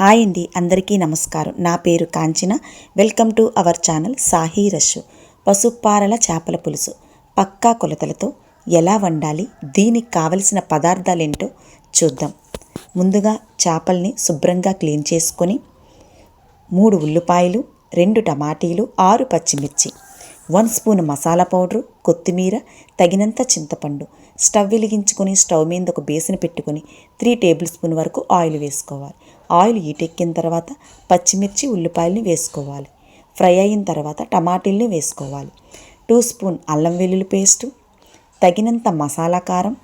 Hi అండి అందరికీ నమస్కారం. నా పేరు Kanchana. Welcome to our channel Sahi రష్ పసుపారల చేపల పులుసు. పక్కా కొలతలతో ఎలా వండాలి దీనికి కావలసిన పదార్థాలేంటో చూద్దాం. ముందుగా చేపల్ని శుభ్రంగా క్లీన్ చేసుకొని మూడు ఉల్లిపాయలు రెండు టమాటీలు ఆరు పచ్చిమిర్చి. వన్ స్పూన్ మసాలా పౌడరు కొత్తిమీర తగినంత చింతపండు. స్టవ్ వెలిగించుకొని స్టవ్ మీద ఒక బేసిన్ పెట్టుకొని త్రీ టేబుల్ స్పూన్ వరకు ఆయిల్ వేసుకోవాలి. ఆయిల్ ఈటెక్కిన తర్వాత పచ్చిమిర్చి ఉల్లిపాయలని వేసుకోవాలి. ఫ్రై అయిన తర్వాత టమాటీల్ని వేసుకోవాలి. టూ స్పూన్ అల్లం వెల్లుల్లి పేస్టు తగినంత మసాలా కారం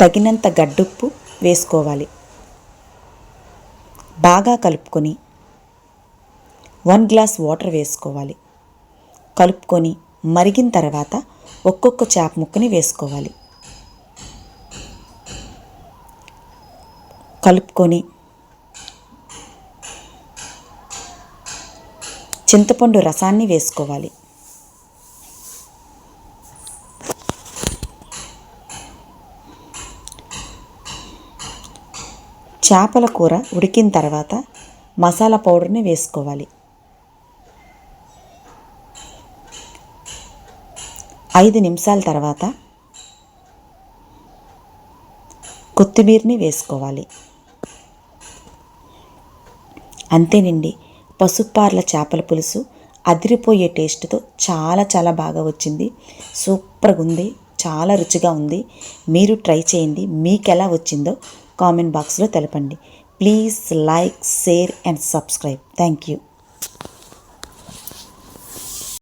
తగినంత గడ్డుప్పు వేసుకోవాలి. బాగా కలుపుకొని వన్ గ్లాస్ వాటర్ వేసుకోవాలి. కలుపుకొని మరిగిన తర్వాత ఒక్కొక్క చేప ముక్కని వేసుకోవాలి. కలుపుకొని చింతపండు రసాన్ని వేసుకోవాలి. చేపల కూర ఉడికిన తర్వాత మసాలా పౌడర్ని వేసుకోవాలి. ఐదు నిమిషాల తర్వాత కొత్తిమీరని వేసుకోవాలి. అంతేనండి పసుపార్ల చేపల పులుసు అదిరిపోయే టేస్ట్తో చాలా చాలా బాగా వచ్చింది. సూపర్గా ఉంది చాలా రుచిగా ఉంది. మీరు ట్రై చేయండి మీకు ఎలా వచ్చిందో కామెంట్ బాక్స్లో తెలపండి. Please like share and subscribe. Thank you